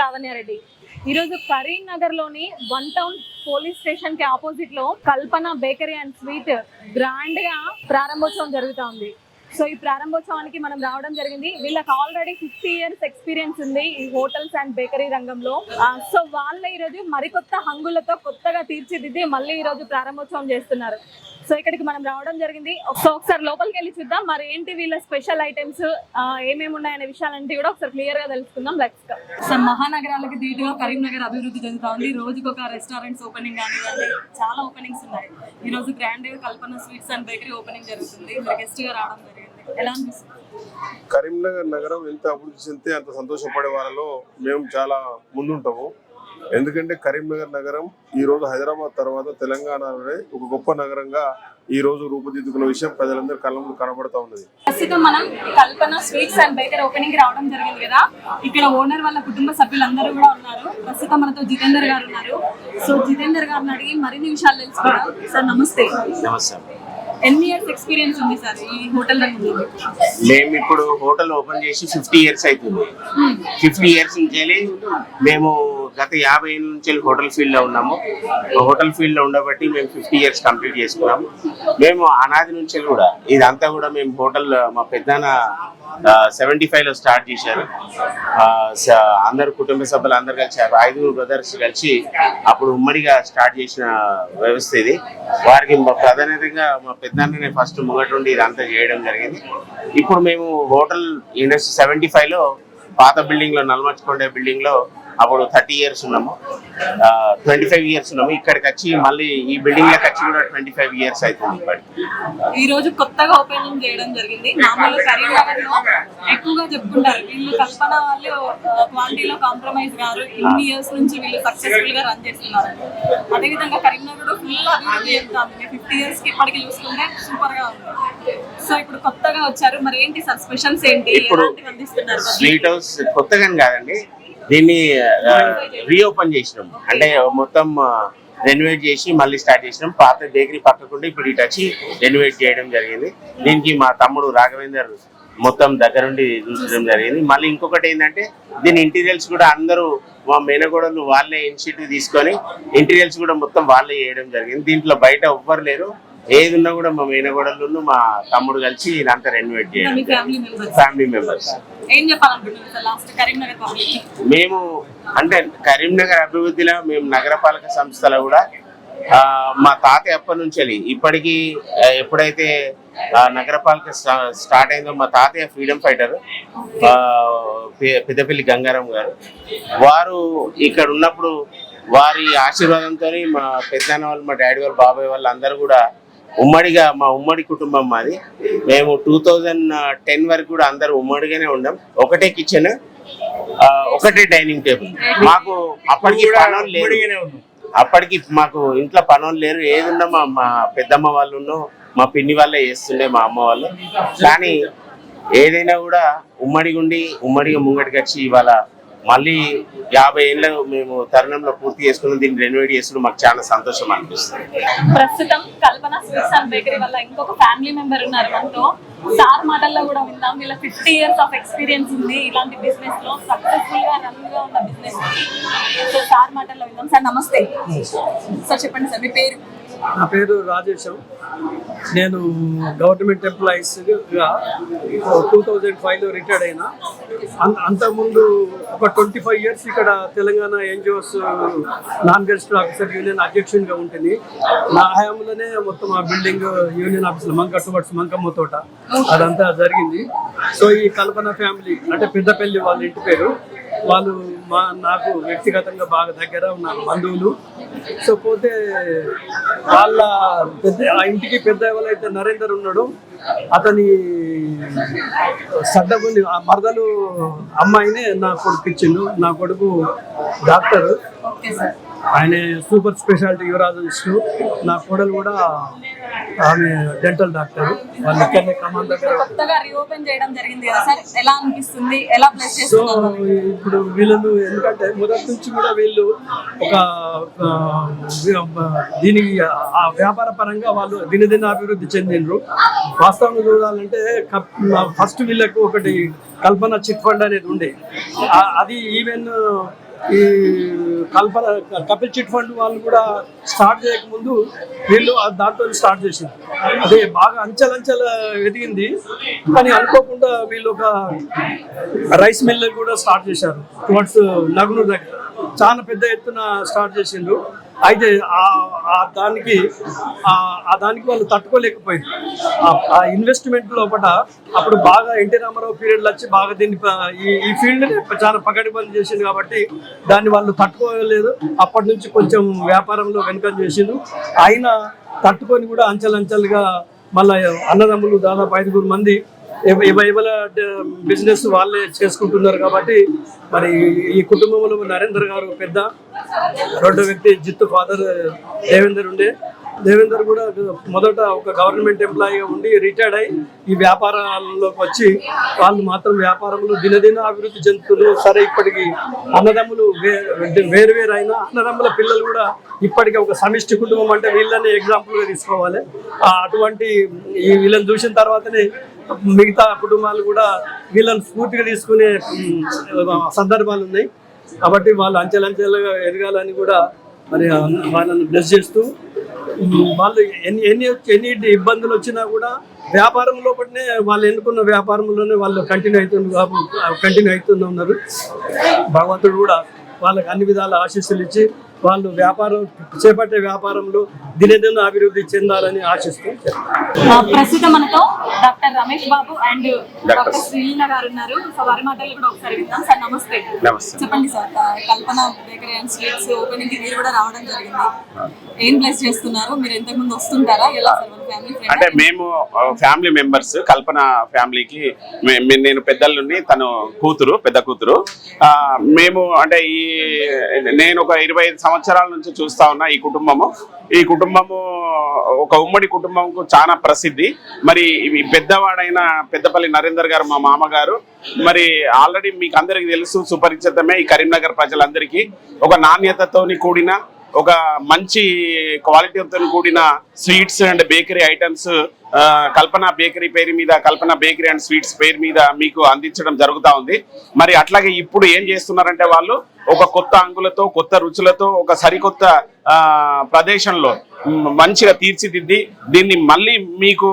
లావణ్యారెడ్డి. ఈరోజు కరీంనగర్లోని one town police స్టేషన్కి ఆపోజిట్లో కల్పన బేకరీ అండ్ స్వీట్ గ్రాండ్గా ప్రారంభోత్సవం జరుగుతూ ఉంది. సో ఈ ప్రారంభోత్సవానికి మనం రావడం జరిగింది. వీళ్ళకి ఆల్రెడీ ఫిఫ్టీ ఇయర్స్ ఎక్స్పీరియన్స్ ఉంది ఈ హోటల్స్ అండ్ బేకరీ రంగంలో. సో వాళ్ళ ఈరోజు మరికొత్త హంగులతో కొత్తగా తీర్చిదిద్ది మళ్ళీ ఈ రోజు ప్రారంభోత్సవం చేస్తున్నారు. సో ఇక్కడికి మనం రావడం జరిగింది. సో ఒకసారి లోపలికి వెళ్ళి చూద్దాం. మరి ఏంటి వీళ్ళ స్పెషల్ ఐటమ్స్? ఏమేమి ఉన్నాయనే విషయాలంటే కూడా ఒకసారి క్లియర్గా తెలుసుకుందాం. లెట్స్ సో మహానగరాలకి ధీటుగా కరీంనగర్ అభివృద్ధి చెందుతా ఉంది. రోజుకి ఒక రెస్టారెంట్స్ ఓపెనింగ్ కానివ్వండి చాలా ఓపెనింగ్స్ ఉన్నాయి. ఈ రోజు grand Kalpana sweets and bakery opening జరుగుతుంది. మీరు గెస్ట్గా రావడం జరిగింది. ఎలా అనిపిస్తుంది? కరీంనగర్ నగరం ఎంత అభివృద్ధి చెందితే అంత సంతోషపడే వాళ్ళలో మేము చాలా ముందుంటాము. ఎందుకంటే కరీంనగర్ నగరం ఈ రోజు హైదరాబాద్ తర్వాత తెలంగాణలోనే ఒక గొప్ప నగరంగా ఈ రోజు రూపుదిద్దుకున్న విషయం ప్రజలందరి కళ్ళ ముందు కనబడతా ఉన్నది. ప్రస్తుతం మనం Kalpana sweets and bakery opening రావడం జరిగింది కదా. ఇక్కడ ఓనర్ వాళ్ళ కుటుంబ సభ్యులందరూ కూడా ఉన్నారు. ప్రస్తుతం మనతో జితేందర్ గారు ఉన్నారు. సో జితేందర్ గారిని అడిగి మరిన్ని విషయాలు తెలుసుకుందాం. సార్ నమస్తే. నమస్తే ఎన్ని ఇయర్స్ ఎక్స్పీరియన్స్ ఉంది సార్ ఈ హోటల్ మేము ఇప్పుడు హోటల్ ఓపెన్ చేసి ఫిఫ్టీ ఇయర్స్ అవుతుంది. ఫిఫ్టీ ఇయర్స్ నుంచి మేము గత యాభై ఏళ్ళ నుంచి హోటల్ ఫీల్డ్లో ఉన్నాము. హోటల్ ఫీల్డ్లో ఉండబట్టి మేము ఫిఫ్టీ ఇయర్స్ కంప్లీట్ చేసుకున్నాము. మేము అనాది నుంచి కూడా ఇదంతా కూడా మేము హోటల్ మా పెద్దన సెవెంటీ ఫైవ్లో స్టార్ట్ చేశారు. అందరు కుటుంబ సభ్యులు అందరు కలిసి ఐదుగురు బ్రదర్స్ కలిసి అప్పుడు ఉమ్మడిగా స్టార్ట్ చేసిన వ్యవస్థ ఇది. వారికి మా ప్రాధాన్యతగా మా పెద్దన్ననే ఫస్ట్ ముంగటుండి ఇదంతా చేయడం జరిగింది. ఇప్పుడు మేము హోటల్ ఇండస్ట్రీ సెవెంటీ ఫైవ్లో పాత బిల్డింగ్లో నల్మచ్చుకొండ బిల్డింగ్లో అప్పుడు థర్టీ ఇయర్స్ ఉన్నాము. ట్వంటీ ఫైవ్ ఇయర్స్ ఉన్నాము. ఇక్కడికి వచ్చి మళ్ళీ ఈ బిల్డింగ్లోకి వచ్చి కూడా ట్వంటీ ఫైవ్ ఇయర్స్ అవుతుంది ఇప్పటికి. ఈ రోజు కొత్తగా ఓపెనింగ్ చేయడం జరిగింది. మామూలు కరీంనగర్లో ఎక్కువగా చెప్పుకుంటారు. వీళ్ళు కల్పన వాళ్ళు క్వాలిటీలో కాంప్రమైజ్ గారు ఇన్ని ఇయర్స్ నుంచి వీళ్ళు సక్సెస్ఫుల్గా రన్ చేస్తున్నారు. అదే విధంగా కరీంనగర్ ఫుల్ అభివృద్ధి చెందుతుంది ఫిఫ్టీ ఇయర్స్కి ఇప్పటికి చూసుకుంటే సూపర్గా ఉంది. సో ఇప్పుడు కొత్తగా వచ్చారు. మరి ఏంటి సార్ స్పెషల్స్ ఏంటి? ఇప్పుడు స్వీట్ హౌస్ కొత్తగా కాదండి. దీన్ని రీఓపెన్ చేసినాం. అంటే మొత్తం రెనోవేట్ చేసి మళ్ళీ స్టార్ట్ చేసినాం. పాత బేకరీ పక్కకుండా ఇప్పుడు ఇటు వచ్చి రెనోవేట్ చేయడం జరిగింది. దీనికి మా తమ్ముడు రాఘవేందర్ మొత్తం దగ్గరుండి చూసడం జరిగింది. మళ్ళీ ఇంకొకటి ఏంటంటే దీని ఇంటీరియల్స్ కూడా అందరూ మా మేనగోడలు వాళ్ళే ఇనిషియేటివ్ తీసుకొని ఇంటీరియల్స్ కూడా మొత్తం వాళ్ళే చేయడం జరిగింది. దీంట్లో బయట ఎవ్వరు లేరు. ఏది ఉన్నా కూడా మా మేనగోడలు మా తమ్ముడు కలిసి ఇదంతా రెనోవేట్ మీ చేయడం ఫ్యామిలీ మెంబర్స్ మేము అంటే కరీంనగర్ అభివృద్ధిలో మేము నగరపాలక సంస్థలో కూడా మా తాతయ్య అప్పటి నుంచి ఇప్పటికీ ఎప్పుడైతే నగరపాలక స్టా- స్టార్ట్ అయిందో మా తాతయ్య ఫ్రీడమ్ ఫైటర్ పెద్దపల్లి గంగారాం గారు. వారు ఇక్కడ ఉన్నప్పుడు వారి ఆశీర్వాదంతో మా పెద్దనాన్న వాళ్ళు మా డాడీ వాళ్ళు బాబాయ్ వాళ్ళు అందరూ కూడా ఉమ్మడిగా మా ఉమ్మడి కుటుంబం మాది. మేము టూ థౌజండ్ టెన్ వరకు కూడా అందరూ ఉమ్మడిగానే ఉండం. ఒకటే కిచెన్ ఒకటే డైనింగ్ టేబుల్. మాకు అప్పటికి పనులు లేరు. అప్పటికి మాకు ఇంట్లో పనులు లేరు. ఏది ఉన్నా మా మా పెద్దమ్మ వాళ్ళు మా పిన్ని వాళ్ళే చేస్తుండే మా అమ్మ వాళ్ళు. కానీ ఏదైనా కూడా ఉమ్మడిగా ఉండి ఉమ్మడిగా ముంగటికి వచ్చి ఇవాళ మళ్ళీ యాభై ఏళ్ళు మేము తరుణంలో పూర్తి చేసుకుని దీన్ని రెనోవేట్ చేసుకుని మాకు చాలా సంతోషం అనిపిస్తుంది. ప్రస్తుతం కల్పన స్వీట్స్ అండ్ బేకరీ వల్ల ఇంకొక ఫ్యామిలీ మెంబర్ ఉన్నారు మనతో. సార్ మాటల్లో కూడా విందాం. వీళ్ళ ఫిఫ్టీ ఇయర్స్ ఆఫ్ ఎక్స్పీరియన్స్ ఉంది. ఇలాంటి బిజినెస్లో సక్సెస్ఫుల్గా రన్గా ఉన్న బిజినెస్ సో సార్ మాటల్లో విందాం. సార్ నమస్తే. సార్ చెప్పండి సార్ మీ పేరు? నా పేరు రాజేశం నేను గవర్నమెంట్ ఎంప్లాయీస్గా టూ థౌజండ్ ఫైవ్లో రిటైర్డ్ అయినా. అంత అంతకుముందు ఒక ట్వంటీ ఫైవ్ ఇయర్స్ ఇక్కడ Telangana NGOs non gazetted officer union అధ్యక్షునిగా ఉంటుంది. నా హయాంలోనే మొత్తం ఆ బిల్డింగ్ యూనియన్ ఆఫీసులు మంక టువర్డ్స్ మంకమ్మ తోట అదంతా జరిగింది. సో ఈ కల్పన ఫ్యామిలీ అంటే పెద్దపల్లి వాళ్ళ ఇంటి పేరు వాళ్ళు మా నాకు వ్యక్తిగతంగా బాగా దగ్గర ఉన్నారు బంధువులు. సో పోతే వాళ్ళ పెద్ద ఆ ఇంటికి పెద్ద ఎవరైతే నరేందర్ ఉన్నాడో అతని సడ్డగుండి ఆ మరదలు అమ్మాయినే నా కొడుకు ఇచ్చిండు. నా కొడుకు డాక్టర్. ఆయన సూపర్ స్పెషాలిటీ యువరాజిస్టు నా కోడలు కూడా ఆమె డెంటల్ డాక్టర్ వాళ్ళు ఇక్కడనే దగ్గర. కొత్తగా రీఓపెన్ చేయడం జరిగింది కదా సార్? ఎలా అనిపిస్తుంది? ఎలా ప్లేస్ చేస్తున్నారు? ఇప్పుడు వీళ్ళను ఎందుకంటే మొదటి నుంచి కూడా వీళ్ళు ఒక ఆ వ్యాపార పరంగా వాళ్ళు దినదిన అభివృద్ధి చెందిండ్రు. వాస్తవంగా చూడాలంటే ఫస్ట్ వీళ్ళకు ఒకటి కల్పన చిట్ ఫండ్ అనేది ఉండే. అది ఈవెన్ ఈ కల్పన కపిల్ చిట్ ఫండ్ వాళ్ళు కూడా స్టార్ట్ చేయకముందు వీళ్ళు ఆ దాంతో స్టార్ట్ చేసింది. అదే బాగా అంచెలంచెల ఎదిగింది. కానీ అనుకోకుండా వీళ్ళు ఒక రైస్ మిల్ కూడా స్టార్ట్ చేశారు. టువర్డ్స్ నగునూరు దగ్గర. చాలా పెద్ద ఎత్తున స్టార్ట్ చేసిండ్రు అయితే ఆ- దానికి ఆ- దానికి వాళ్ళు తట్టుకోలేకపోయింది ఆ- ఇన్వెస్ట్మెంట్ లోపల అప్పుడు బాగా ఎన్టీ రామారావు పీరియడ్లో వచ్చి బాగా దీన్ని ఈ ఈ ఫీల్డ్ చాలా పకడ్బందీ చేసింది కాబట్టి దాన్ని వాళ్ళు తట్టుకోలేదు. అప్పటి నుంచి కొంచెం వ్యాపారంలో వెనుక చేసిండు. అయినా తట్టుకొని కూడా అంచెలంచెలుగా మళ్ళీ అన్నదమ్ములు దాదాపు ఐదుగురు మంది ఇవాళ బిజినెస్ వాళ్ళే చేసుకుంటున్నారు కాబట్టి మరి ఈ కుటుంబంలో నరేందర్ గారు పెద్ద రెండో వ్యక్తి జిత్తు ఫాదర్ దేవేందర్ ఉండే. దేవేందర్ కూడా మొదట ఒక గవర్నమెంట్ ఎంప్లాయీగా ఉండి రిటైర్డ్ అయ్యి ఈ వ్యాపారాల్లోకి వచ్చి వాళ్ళు మాత్రం వ్యాపారంలో దినదిన అభివృద్ధి చెందుతున్నారు. సరే ఇప్పటికి అన్నదమ్ములు వేరు వేరు అయినా అన్నదమ్ముల పిల్లలు కూడా ఇప్పటికీ ఒక సమిష్టి కుటుంబం అంటే వీళ్ళని ఎగ్జాంపుల్గా తీసుకోవాలి. అటువంటి ఈ వీళ్ళని చూసిన తర్వాతనే మిగతా కుటుంబాలు కూడా వీళ్ళని స్ఫూర్తిగా తీసుకునే సందర్భాలు ఉన్నాయి. కాబట్టి వాళ్ళు అంచెలంచెలుగా ఎదగాలని కూడా మరి వాళ్ళని బ్లెస్ చేస్తూ వాళ్ళు ఎన్ని ఎన్ని ఎన్ని ఇబ్బందులు వచ్చినా కూడా వ్యాపారం లోపలనే వాళ్ళు ఎన్నుకున్న వ్యాపారంలోనే వాళ్ళు కంటిన్యూ అవుతున్నారు కంటిన్యూ అవుతూనే ఉన్నారు. భగవంతుడు కూడా వాళ్ళకి అన్ని విధాల ఆశీస్సులు ఇచ్చి వాళ్ళు వ్యాపారం చేపట్టే వ్యాపారంలో దినదిన అభివృద్ధి చెందాలని ఆశిస్తూ ప్రస్తుతం మనతో doctor Ramesh Babu and doctor Sreeleela గారు ఉన్నారు. సో వారి మాటలు కూడా ఒకసారి విందాం. సార్ నమస్తే. నమస్తే. చెప్పండి sir Kalpana bakery and sweets opening మీరు కూడా రావడం జరిగింది. ఏం ప్లేస్ చేస్తున్నారు? మీరు ఇంతకు ముందు వస్తుంటారా? ఎలా అంటే మేము ఫ్యామిలీ మెంబర్స్ కల్పన ఫ్యామిలీకి మే- నేను పెద్దల్లుని తను కూతురు పెద్ద కూతురు. మేము అంటే ఈ నేను ఒక ఇరవై ఐదు సంవత్సరాల నుంచి చూస్తా ఉన్నా ఈ కుటుంబము. ఈ కుటుంబము ఒక ఉమ్మడి కుటుంబంకు చాలా ప్రసిద్ధి. మరి పెద్దవాడైన పెద్దపల్లి నరేందర్ గారు మా మామగారు మరి ఆల్రెడీ మీకు అందరికి తెలుసు సుపరిచితమే ఈ కరీంనగర్ ప్రజలందరికీ. ఒక నాణ్యతతోని కూడిన ఒక మంచి క్వాలిటీతో కూడిన sweets and bakery items Kalpana bakery పేరు మీద కల్పన బేకరీ అండ్ స్వీట్స్ పేరు మీద మీకు అందించడం జరుగుతూ ఉంది. మరి అట్లాగే ఇప్పుడు ఏం చేస్తున్నారంటే వాళ్ళు ఒక కొత్త అంగులతో కొత్త రుచులతో ఒక సరికొత్త ప్రదేశంలో మంచిగా తీర్చిదిద్ది దీన్ని మళ్ళీ మీకు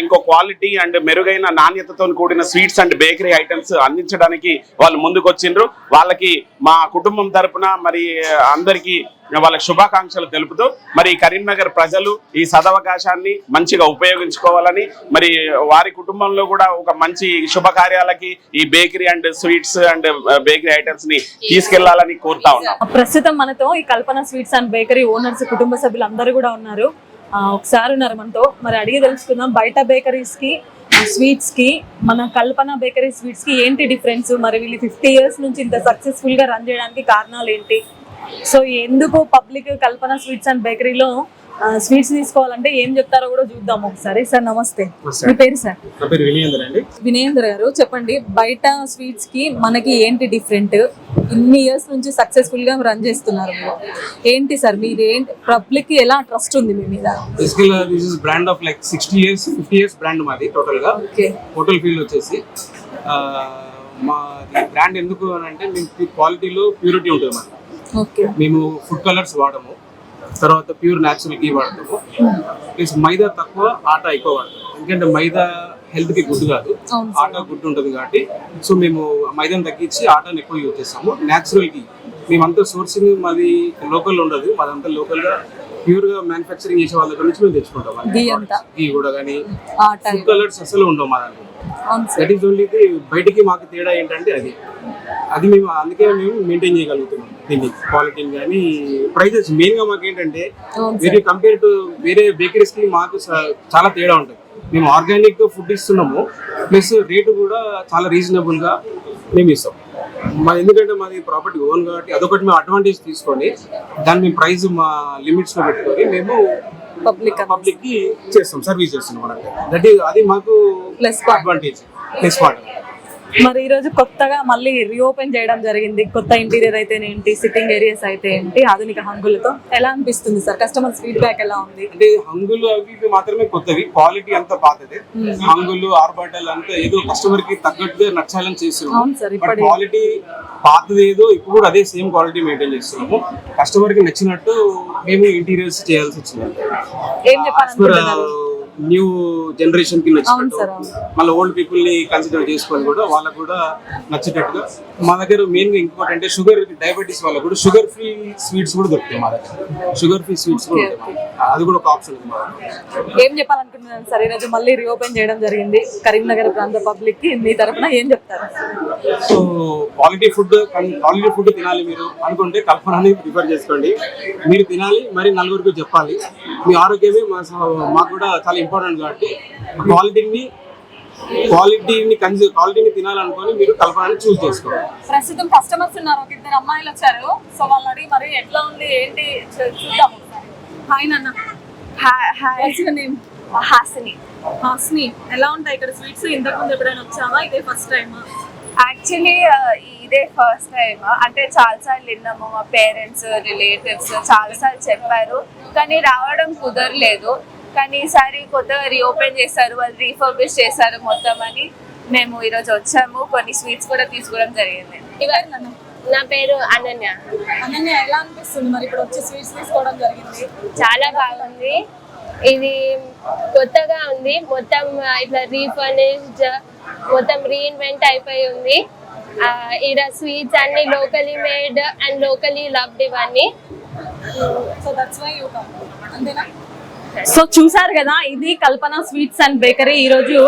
ఇంకో క్వాలిటీ అండ్ మెరుగైన నాణ్యతతో కూడిన స్వీట్స్ అండ్ బేకరీ ఐటమ్స్ అందించడానికి వాళ్ళు ముందుకు వచ్చిండ్రు వాళ్ళకి మా కుటుంబం తరపున మరి అందరికీ వాళ్ళకి శుభాకాంక్షలు తెలుపుతూ మరి కరీంనగర్ ప్రజలు ఈ సదవకాశాన్ని మంచిగా ఉపయోగించుకోవాలని మరి వారి కుటుంబంలో కూడా ఒక మంచి శుభకార్యాలకి ఈ bakery and sweets and bakery ఐటమ్స్ని తీసుకెళ్ళాలని కోరుతా ఉన్నాం. ప్రస్తుతం మనతో ఈ Kalpana sweets and bakery owners కుటుంబ సభ్యులు అందరూ కూడా ఉన్నారు. ఒకసారి ఉన్నారు మనతో. మరి అడిగి తెలుసుకుందాం బయట బేకరీస్కి స్వీట్స్కి మన కల్పన బేకరీ స్వీట్స్కి ఏంటి డిఫరెన్స్? మరి వీళ్ళు ఫిఫ్టీ ఇయర్స్ నుంచి ఇంత సక్సెస్ఫుల్గా రన్ చేయడానికి కారణాలు ఏంటి? సో ఎందుకు పబ్లిక్ కల్పన స్వీట్స్ అండ్ బేకరీలో స్వీట్స్ తీసుకోవాలంటే ఏం చెప్తారో కూడా చూద్దాం ఒకసారి. సార్ నమస్తే. మీ పేరు సార్? నా పేరు వినయేందర్ అండి. వినేంద్ర గారు చెప్పండి బయట స్వీట్స్కి మనకి ఏంటి డిఫరెంట్? ఇన్ని ఇయర్స్ నుంచి సక్సెస్ఫుల్గా రన్ చేస్తున్నారు. మీరు ఏంటి సార్ మీరు ఏంటి పబ్లిక్కి ఎలా ట్రస్ట్ ఉంది మీ మీద? Basically this is brand of like sixty years fifty years brand మాది టోటల్గా. ఓకే హోటల్ ఫీల్డ్ వచ్చేసి మా బ్రాండ్ ఎందుకు అని అంటే మీకు క్వాలిటీలో ప్యూరిటీ ఉంటుంది ఓకే మేము ఫుడ్ కలర్స్ వాడము. తర్వాత ప్యూర్ న్యాచురల్ ఘీ వాడతాము. ప్లస్ మైదా తక్కువ ఆటా ఎక్కువ వాడతాము ఎందుకంటే మైదా హెల్త్కి గుడ్ కాదు. ఆటా గుడ్ ఉంటుంది కాబట్టి. సో మేము మైదాని తగ్గించి ఆటాని ఎక్కువ యూజ్ చేస్తాము. న్యాచురల్ ఘీ మేమంతా సోర్సింగ్ మాది లోకల్ ఉండదు. మాదంతా లోకల్గా ప్యూర్గా మ్యానుఫ్యాక్చరింగ్ చేసే వాళ్ళ నుంచి మేము తెచ్చుకుంటాం ఘీ కూడా కానీ ఫుడ్ కలర్స్ అసలు ఉండవు మా దాంట్లో. దట్ ఈస్ ఓన్లీ బయటికి మాకు తేడా ఏంటంటే అది. అది మేము అందుకే మేము మెయింటైన్ చేయగలుగుతున్నాం. దీన్ని క్వాలిటీని కానీ ప్రైజెస్ మెయిన్గా మాకు ఏంటంటే వేరే కంపేర్ టు వేరే బేకరీస్కి మాకు చాలా తేడా ఉంటుంది. మేము ఆర్గానిక్ ఫుడ్ ఇస్తున్నాము ప్లస్ రేటు కూడా చాలా రీజనబుల్గా మేము ఇస్తాం. మా ఎందుకంటే మాది ప్రాపర్టీ ఓన్ కాబట్టి అదొకటి మేము అడ్వాంటేజ్ తీసుకొని దాన్ని మేము ప్రైస్ మా లిమిట్స్లో పెట్టుకొని మేము పబ్లిక్ పబ్లిక్కి చేస్తాం సర్వీస్ చేస్తున్నాం అన్నట్టు దట్ ఈస్ అది మాకు point. అడ్వాంటేజ్ ప్లస్ పాయింట్ మరి ఈ రోజు కొత్తగా మళ్ళీ రీఓపెన్ చేయడం జరిగింది. కొత్త ఇంటీరియర్ అయితే ఏంటి? సిట్టింగ్ ఏరియాస్ అయితే ఏంటి? ఆధునిక హంగులతో ఎలా అనిపిస్తుంది సార్? కస్టమర్స్ ఫీడ్బ్యాక్ ఎలా ఉంది? అంటే హంగులు అవి ఇవి మాత్రమే కొత్తవి. క్వాలిటీ అంతా పాతదే. హంగులు ఆర్బాటల్ అంతా ఏదో కస్టమర్కి తగ్గట్టుగా నచ్చాలని ఇప్పటి క్వాలిటీ పాతది ఏదో ఇప్పుడు కూడా అదే సేమ్ క్వాలిటీ మెయింటైన్ చేస్తున్నాము. కస్టమర్కి నచ్చినట్టు మేము ఇంటీరియర్స్ చేయాల్సి వచ్చింది. ఏం న్యూ జనరేషన్కి నచ్చినట్టు మళ్ళీ ఓల్డ్ పీపుల్ని కన్సిడర్ చేసుకొని కూడా వాళ్ళకు కూడా నచ్చేటట్టుగా. మా దగ్గర మెయిన్గా ఇంకోటి అంటే షుగర్ డయాబెటీస్ వాళ్ళకు కూడా షుగర్ ఫ్రీ స్వీట్స్ కూడా దొరుకుతాయి మా దగ్గర. షుగర్ ఫ్రీ స్వీట్స్ కూడా ఉంటాయి. అది కూడా ఒక ఆప్షన్ ఉంది ఏం చెప్పాలనుకుంటున్నాను సార్? రోజు మళ్ళీ రీఓపెన్ చేయడం జరిగింది కరీంనగర్ ప్రాంత పబ్లిక్కి. మీ తరపున ఏం చెప్తారు? So quality food quality food తినాలి మీరు అనుకుంటే కల్పనని ప్రిఫర్ చేసుకోండి. మీరు తినాలి మరి నలుగురికి చెప్పాలి. మీ ఆరోగ్యమే మా మాకు కూడా చాలా ఇంపార్టెంట్ కాబట్టి క్వాలిటీని క్వాలిటీని కన్జ్యూమ్ క్వాలిటీని తినాలనుకొని మీరు కల్పనని చూస్ చేసుకోవాలి. ప్రస్తుతం కస్టమర్స్ ఉన్నారు. ఒక ఇద్దరు అమ్మాయిలు వచ్చారు. సో వాళ్ళు అడిగి మరి ఎట్లా ఉంది ఏంటి చూద్దాం. హాయ్ నాన్న. హాయ్ నేమ్ హాసిని హాస్ని ఎలా ఉంటాయి ఇక్కడ స్వీట్స్ ఇంతకు ముందు ఎప్పుడైనా వచ్చావా? ఇదే ఫస్ట్ టైం యాక్చువల్లీ ఇదే ఫస్ట్ టైం అంటే చాలాసార్లు విన్నాము మా పేరెంట్స్ రిలేటివ్స్ చాలాసార్లు చెప్పారు. కానీ రావడం కుదరలేదు. కానీ ఈసారి కొత్తగా రీఓపెన్ చేశారు వాళ్ళు రీఫర్బిష్ చేశారు మొత్తం అని మేము ఈరోజు వచ్చాము. కొన్ని స్వీట్స్ కూడా తీసుకోవడం జరిగింది. నా పేరు అనన్య. అనన్య ఎలా అనిపిస్తుంది మరి ఇప్పుడు వచ్చి స్వీట్స్ తీసుకోవడం జరిగింది? చాలా బాగుంది. ఇది కొత్తగా ఉంది. మొత్తం ఇట్లా రీఫర్నిష్డ్ మొత్తం రీఇన్వెంట్ అయిపోయి ఉంది. ఆ, ఈడ స్వీట్స్ అన్ని locally made and locally loved ఇవన్నీ. So that's why you come అంతేనా సో చూసారు కదా ఇది కల్పన స్వీట్స్ అండ్ బేకరీ. ఈ రోజు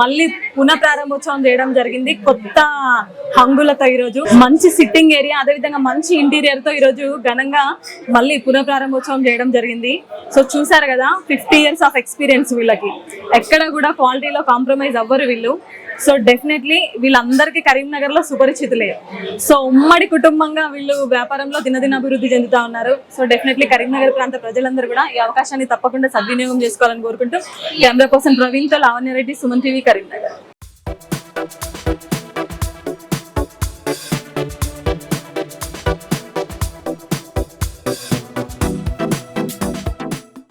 మళ్ళీ పునః ప్రారంభోత్సవం చేయడం జరిగింది. కొత్త హంగులతో ఈ రోజు మంచి సిట్టింగ్ ఏరియా అదే విధంగా మంచి ఇంటీరియర్తో ఈ రోజు ఘనంగా మళ్ళీ పునః ప్రారంభోత్సవం చేయడం జరిగింది. సో చూసారు కదా ఫిఫ్టీ ఇయర్స్ ఆఫ్ ఎక్స్పీరియన్స్ వీళ్ళకి. ఎక్కడ కూడా క్వాలిటీలో కాంప్రమైజ్ అవ్వరు వీళ్ళు. సో డెఫినెట్లీ వీళ్ళందరికీ కరీంనగర్లో సుపరిచితులే. సో ఉమ్మడి కుటుంబంగా వీళ్ళు వ్యాపారంలో దినదిన అభివృద్ధి చెందుతా ఉన్నారు. సో డెఫినెట్లీ కరీంనగర్ ప్రాంత ప్రజలందరూ కూడా ఈ అవకాశాన్ని తప్పకుండా సద్వినియోగం చేసుకోవాలని కోరుకుంటూ camera person Praveen Lavanya Reddy Suman TV Karimnagar.